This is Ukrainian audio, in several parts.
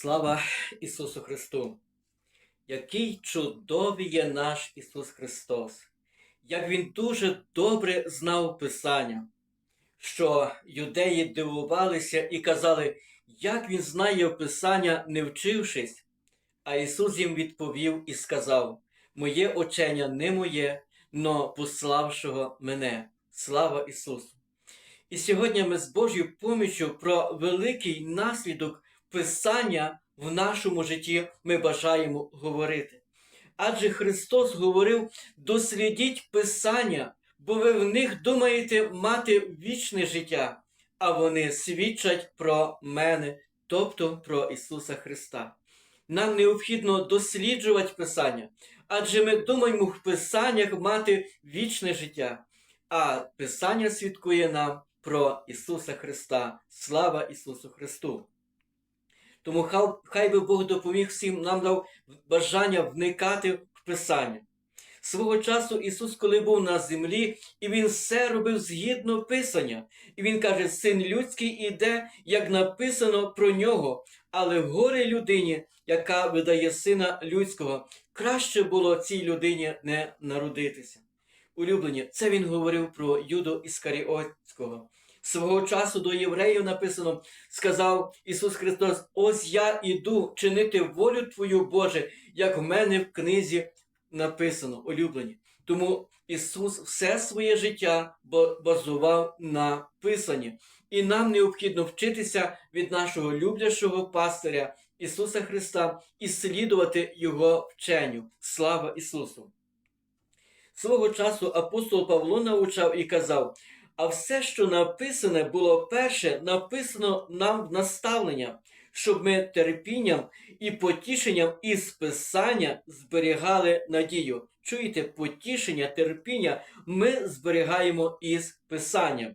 Слава Ісусу Христу! Який чудовий є наш Ісус Христос! Як Він дуже добре знав Писання, що юдеї дивувалися і казали, як Він знає Писання, не вчившись. А Ісус їм відповів і сказав: Моє учення не моє, но пославшого мене. Слава Ісусу! І сьогодні ми з Божою поміччю про великий наслідок Писання в нашому житті ми бажаємо говорити. Адже Христос говорив: дослідіть Писання, бо ви в них думаєте мати вічне життя, а вони свідчать про мене, тобто про Ісуса Христа. Нам необхідно досліджувати Писання, адже ми думаємо в Писаннях мати вічне життя, а Писання свідкує нам про Ісуса Христа. Слава Ісусу Христу! Тому хай, би Бог допоміг всім нам дав бажання вникати в Писання. Свого часу Ісус, коли був на землі, і Він все робив згідно Писання. І Він каже: Син людський іде, як написано про нього, але горе людині, яка видає сина людського, краще було цій людині не народитися. Улюблені, це він говорив про Юду Іскаріотського. Свого часу до євреїв написано, сказав Ісус Христос: Ось я іду чинити волю Твою, Боже, як в мене в книзі написано, улюблені. Тому Ісус все своє життя базував на Писанні. І нам необхідно вчитися від нашого люблячого пастиря Ісуса Христа і слідувати Його вченню. Слава Ісусу! Свого часу апостол Павло навчав і казав: а все, що написане, було перше, написано нам в наставлення, щоб ми терпінням і потішенням із Писання зберігали надію. Чуєте, потішення, терпіння ми зберігаємо із Писанням.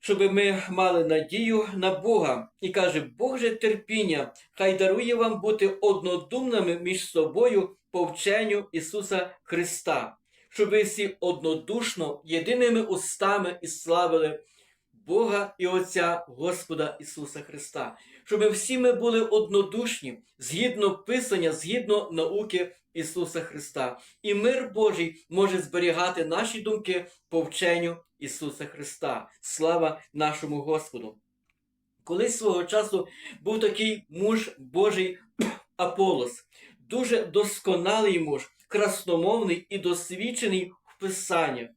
Щоб ми мали надію на Бога. І каже, Боже терпіння, хай дарує вам бути однодумними між собою по вченню Ісуса Христа, щоб ви всі однодушно, єдиними устами і славили Бога і Отця Господа Ісуса Христа, щоб всі ми були однодушні, згідно Писання, згідно науки Ісуса Христа. І мир Божий може зберігати наші думки по вченню Ісуса Христа. Слава нашому Господу! Колись свого часу був такий муж Божий Аполос, дуже досконалий муж, красномовний і досвідчений в Писаннях.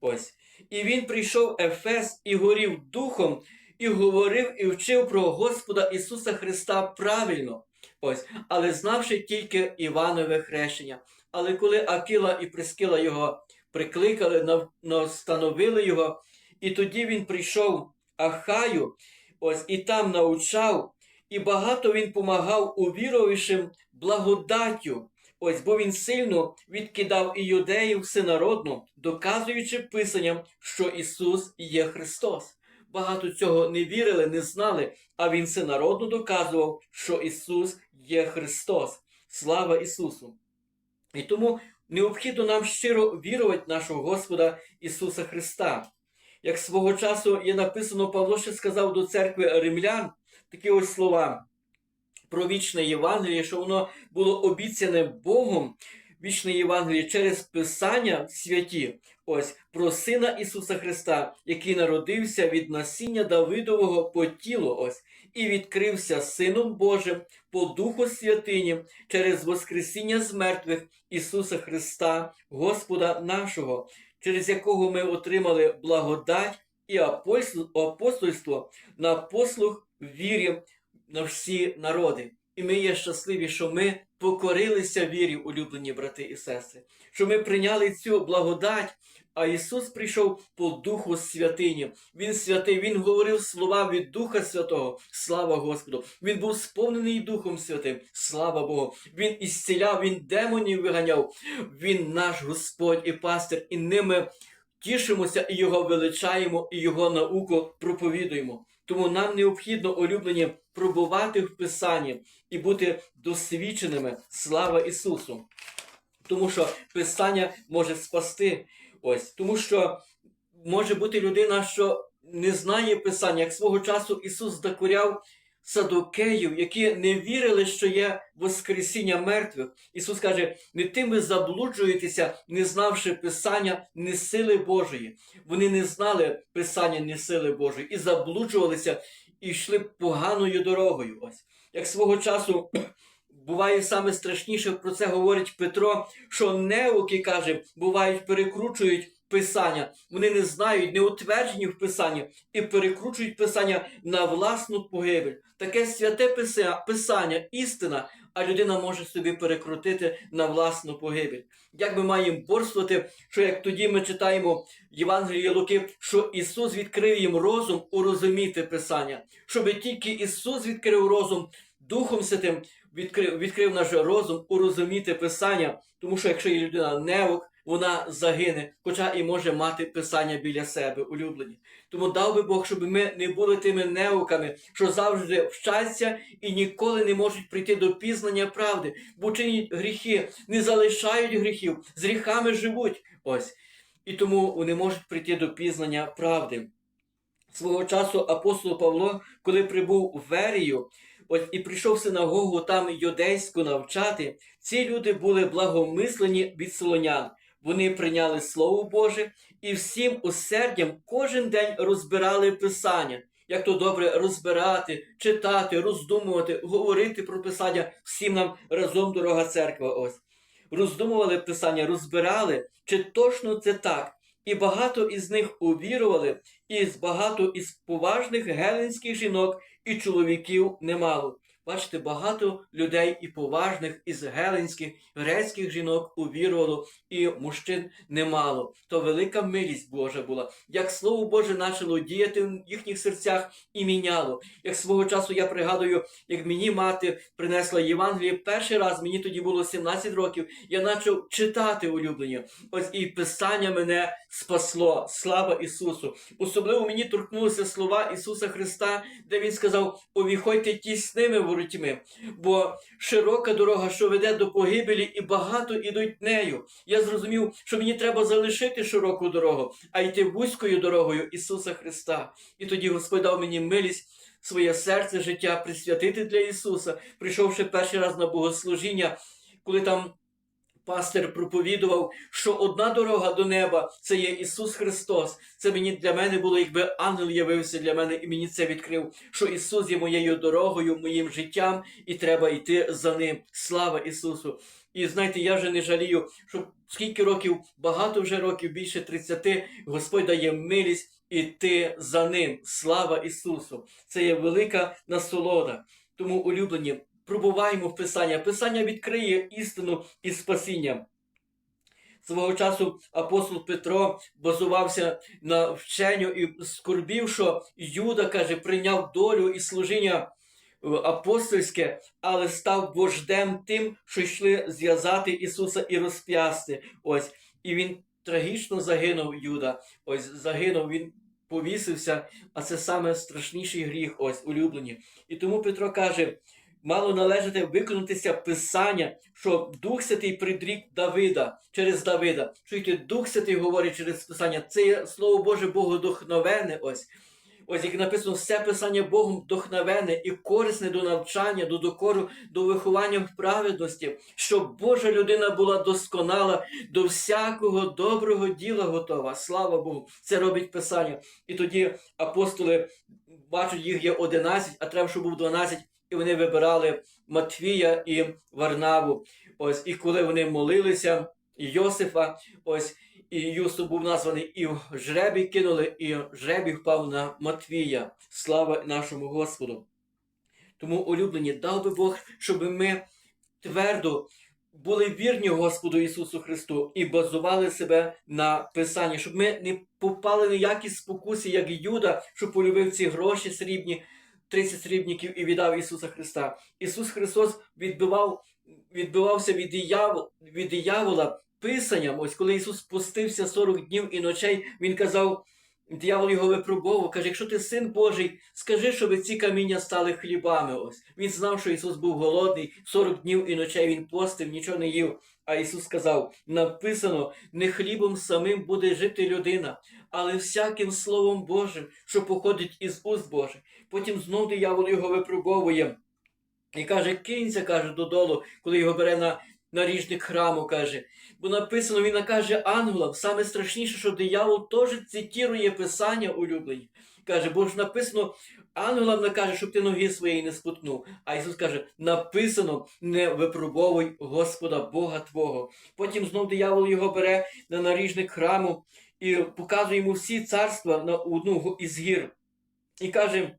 Ось. І він прийшов Ефес і горів духом, і говорив і вчив про Господа Ісуса Христа правильно. Ось, але знавши тільки Іванове хрещення. Але коли Акіла і Прискила його прикликали, настановили його, і тоді він прийшов Ахаю, ось і там навчав, і багато він помагав увіровішим благодаттю. Ось, бо він сильно відкидав і юдеїв всенародно, доказуючи писанням, що Ісус є Христос. Багато цього не вірили, не знали, а він всенародно доказував, що Ісус є Христос. Слава Ісусу! І тому необхідно нам щиро вірувати в нашого Господа Ісуса Христа. Як свого часу є написано, Павло ще сказав до церкви римлян такі ось слова про вічне Євангеліє, що воно було обіцяне Богом, вічне Євангеліє через Писання святі, ось про Сина Ісуса Христа, який народився від насіння Давидового по тілу, ось, і відкрився Сином Божим по Духу Святині через Воскресіння з мертвих Ісуса Христа, Господа нашого, через якого ми отримали благодать і апостольство на послуг вірі на всі народи. І ми є щасливі, що ми покорилися вірі, улюблені брати і сестри, що ми прийняли цю благодать, а Ісус прийшов по Духу Святині. Він святий, Він говорив слова від Духа Святого. Слава Господу! Він був сповнений Духом Святим. Слава Богу! Він ісціляв, Він демонів виганяв. Він наш Господь і пастир, і ними тішимося і Його величаємо, і Його науку проповідуємо. Тому нам необхідно, улюблені, пробувати в Писанні і бути досвідченими. Слава Ісусу! Тому що Писання може спасти. Ось, тому що може бути людина, що не знає Писання, як свого часу Ісус докоряв садокеїв, які не вірили, що є Воскресіння мертвих. Ісус каже: не тим ви заблуджуєтеся, не знавши Писання, не сили Божої. Вони не знали Писання, не сили Божої, і заблуджувалися, і йшли поганою дорогою. Ось як свого часу. Буває саме страшніше, про це говорить Петро, що неуки, каже, бувають, перекручують Писання. Вони не знають, не утверджені в Писанні і перекручують Писання на власну погибель. Таке святе писа- Писання, істина, а людина може собі перекрутити на власну погибель. Як ми маємо борствувати, що як тоді ми читаємо в Євангелії Луки, що Ісус відкрив їм розум урозуміти Писання, щоб тільки Ісус відкрив розум Духом Святим відкрив, відкрив наш розум урозуміти Писання, тому що якщо є людина невок, вона загине, хоча і може мати Писання біля себе, улюблені. Тому дав би Бог, щоб ми не були тими неуками, що завжди вчаться і ніколи не можуть прийти до пізнання правди, бо чинять гріхи, не залишають гріхів, з гріхами живуть. Ось. І тому вони можуть прийти до пізнання правди. Свого часу апостол Павло, коли прибув у Верію, Ось і прийшов в синагогу там юдейську навчати, ці люди були благомислені від солонян. Вони прийняли Слово Боже і всім усердям кожен день розбирали Писання. Як то добре розбирати, читати, роздумувати, говорити про Писання всім нам разом дорога церква. Ось роздумували Писання, розбирали, чи точно це так. І багато із них увірували, і з багато із поважних геленських жінок і чоловіків немало. Бачите, багато людей і поважних із геленських, грецьких жінок увірувало, і мужчин немало. То велика милість Божа була. Як Слово Боже почало діяти в їхніх серцях і міняло. Як свого часу я пригадую, як мені мати принесла Євангеліє перший раз, мені тоді було 17 років, я почав читати улюблення. Ось і Писання мене спасло. Слава Ісусу! Особливо мені торкнулися слова Ісуса Христа, де Він сказав: Овіхойте тісними воротьми, бо широка дорога, що веде до погибелі, і багато ідуть нею. Я зрозумів, що мені треба залишити широку дорогу, а йти вузькою дорогою Ісуса Христа. І тоді Господь дав мені милість. Своє серце, життя присвятити для Ісуса, прийшовши перший раз на богослужіння, коли там пастир проповідував, що одна дорога до неба це є Ісус Христос. Це мені для мене було, якби ангел явився для мене і мені це відкрив, що Ісус є моєю дорогою, моїм життям, і треба йти за ним. Слава Ісусу! І знаєте, я вже не жалію, що скільки років, багато вже років, більше 30, Господь дає милість іти за ним. Слава Ісусу! Це є велика насолода. Тому улюблені, пробуваємо в Писання. Писання відкриє істину і спасіння. Свого часу апостол Петро базувався на вченню і скорбів, що Юда, каже, прийняв долю і служіння е, апостольське, але став вождем тим, що йшли зв'язати Ісуса і розп'ясти. Ось. І він трагічно загинув, Юда. Ось загинув, він повісився, а це саме страшніший гріх, ось улюблені. І тому Петро каже: мало належати виконатися Писання, що Дух Святий придрік Давида через Давида. Чуєте, Дух Святий говорить через Писання. Це є Слово Боже Богодухновене. Ось. Ось як написано, все писання Богом вдохновене і корисне до навчання, до докору, до виховання в праведності, щоб Божа людина була досконала, до всякого доброго діла готова. Слава Богу! Це робить Писання. І тоді апостоли бачать, їх є 11, а треба, щоб був 12, і вони вибирали Матвія і Варнаву. Ось, і коли вони молилися, і Йосифа, ось. І Юсуп був названий, і в жребій кинули, і жребій впав на Матвія. Слава нашому Господу. Тому, улюблені, дав би Бог, щоб ми твердо були вірні Господу Ісусу Христу і базували себе на Писанні, щоб ми не попали ніякі спокуси, як Юда, що полюбив ці гроші срібні, 30 срібників і віддав Ісуса Христа. Ісус Христос відбивав, відбивався від диявола, від диявола Писанням, ось коли Ісус спустився 40 днів і ночей, Він казав, диявол його випробовував, каже, якщо ти син Божий, скажи, щоб ці каміння стали хлібами. Ось. Він знав, що Ісус був голодний, 40 днів і ночей Він постив, нічого не їв. А Ісус сказав: написано, не хлібом самим буде жити людина, але всяким Словом Божим, що походить із уст Божих. Потім знов диявол його випробовує. І каже, кинься, каже, додолу, коли його бере на наріжник храму, каже. Бо написано, він накаже ангелам, саме страшніше, що диявол теж цитірує писання улюблені. Каже, бо ж написано, ангелам накаже, щоб ти ноги своєї не спутнув. А Ісус каже, написано, не випробовуй Господа Бога Твого. Потім знов диявол його бере на наріжник храму і показує йому всі царства на одну із гір. І каже,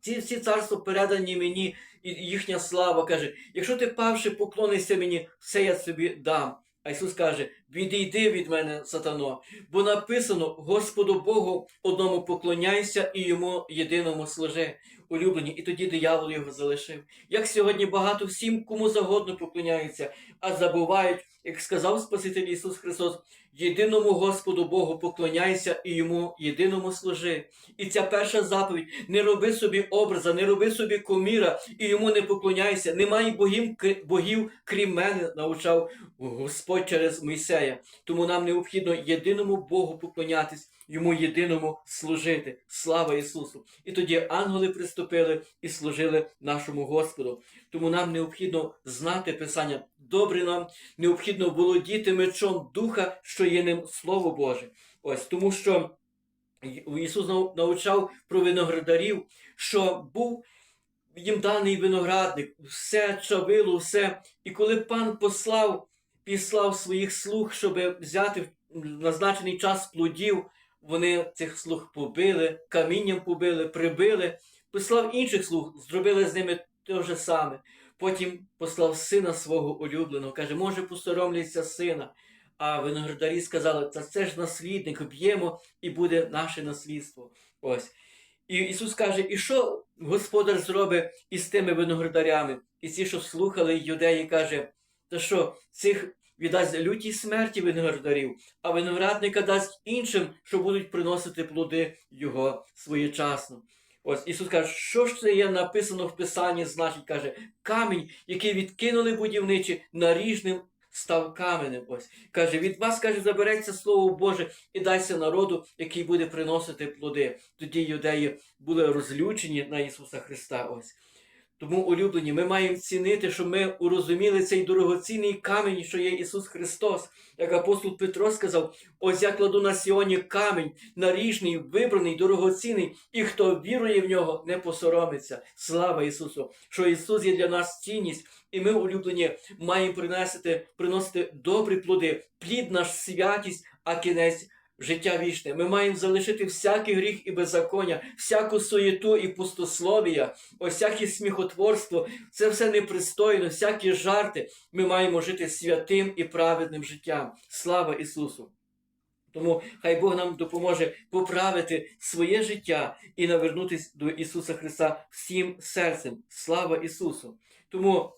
ці всі царства передані мені, і їхня слава каже, якщо ти павши, поклонишся мені, все я тобі дам. А Ісус каже: відійди від мене, сатано, бо написано Господу Богу одному поклоняйся і йому єдиному служи. Улюблені, і тоді диявол його залишив. Як сьогодні багато всім, кому загодно поклоняються, а забувають, як сказав Спаситель Ісус Христос, єдиному Господу Богу поклоняйся і йому єдиному служи. І ця перша заповідь: не роби собі образа, не роби собі коміра, і йому не поклоняйся. Немає богів, богів крім мене, навчав Господь через Мойсея. Тому нам необхідно єдиному Богу поклонятись, йому єдиному служити. Слава Ісусу! І тоді ангели приступили і служили нашому Господу. Тому нам необхідно знати Писання. Добре нам необхідно володіти мечом Духа, що є ним Слово Боже. Ось тому що Ісус навчав про виноградарів, що був їм даний виноградник, все чавило, все. І коли пан послав, післав своїх слуг, щоб взяти в назначений час плодів, вони цих слуг побили, камінням побили, прибили, послав інших слуг, зробили з ними те ж саме. Потім послав сина свого улюбленого, каже, може, посоромляться сина. А виноградарі сказали, це, це ж наслідник, б'ємо і буде наше наслідство. Ось. І Ісус каже, і що господар зробить із тими виноградарями? І ті, що слухали юдеї, каже, та що цих віддасть лютій смерті виноградарів, а виноградника дасть іншим, що будуть приносити плоди його своєчасно. Ось Ісус каже, що ж це є написано в Писанні, значить, каже, камінь, який відкинули будівничі, наріжним став каменем. Ось каже, від вас каже, забереться Слово Боже і дайся народу, який буде приносити плоди. Тоді юдеї були розлючені на Ісуса Христа. Ось. Тому, улюблені, ми маємо цінити, щоб ми урозуміли цей дорогоцінний камінь, що є Ісус Христос. Як апостол Петро сказав: ось я кладу на сьогодні камінь, наріжний, вибраний, дорогоцінний, і хто вірує в нього, не посоромиться. Слава Ісусу! Що Ісус є для нас цінність, і ми, улюблені, маємо приносити, приносити добрі плоди, плід наш святість, а кінець. Життя вічне. Ми маємо залишити всякий гріх і беззаконня, всяку суєту і пустословія, всяке сміхотворство, це все непристойно, всякі жарти. Ми маємо жити святим і праведним життям. Слава Ісусу! Тому хай Бог нам допоможе поправити своє життя і навернутися до Ісуса Христа всім серцем. Слава Ісусу! Тому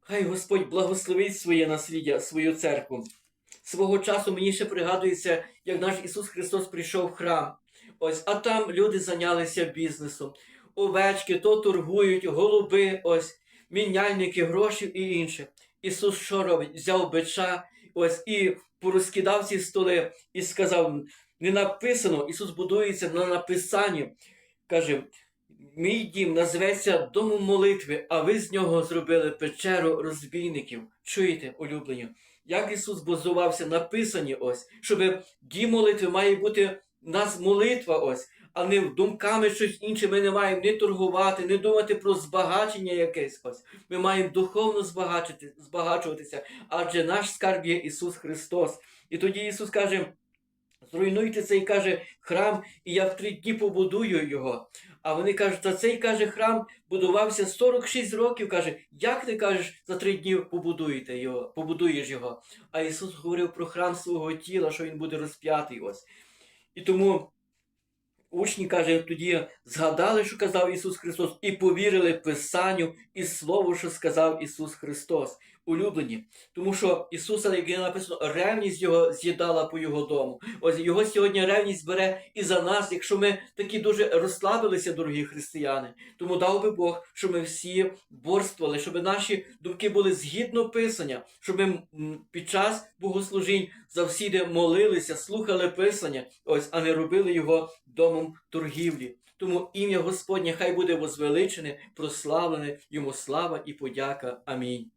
хай Господь благословить своє насліддя, свою церкву. Свого часу мені ще пригадується, як наш Ісус Христос прийшов в храм. Ось, а там люди зайнялися бізнесом. Овечки то торгують, голуби, ось, міняльники, гроші і інше. Ісус що робить? Взяв бича ось і порозкидав ці столи і сказав: не написано, Ісус будується на написанні. Каже, мій дім назветься домом молитви, а ви з нього зробили печеру розбійників. Чуєте, улюблені? Як Ісус базувався на писанні ось, щоб дій молитви має бути в нас молитва ось, а не думками щось інше. Ми не маємо не торгувати, не думати про збагачення якесь ось. Ми маємо духовно збагачити, збагачуватися, адже наш скарб є Ісус Христос. І тоді Ісус каже. Зруйнуйте цей каже храм, і я в три дні побудую його. А вони кажуть, та цей каже храм будувався 46 років. каже, як ти кажеш, за три дні побудуєте його, побудуєш його. А Ісус говорив про храм свого тіла, що він буде розп'ятий ось. І тому учні, каже, тоді згадали, що казав Ісус Христос, і повірили Писанню і Слову, що сказав Ісус Христос. Улюблені, тому що Ісуса, як написано, ревність його з'їдала по його дому. Ось його сьогодні ревність бере і за нас, якщо ми такі дуже розслабилися, дорогі християни. Тому дав би Бог, щоб ми всі борствували, щоб наші думки були згідно Писання, щоб ми під час богослужінь завсіди молилися, слухали Писання, ось, а не робили його домом торгівлі. Тому ім'я Господнє хай буде возвеличене, прославлене, йому слава і подяка. Амінь.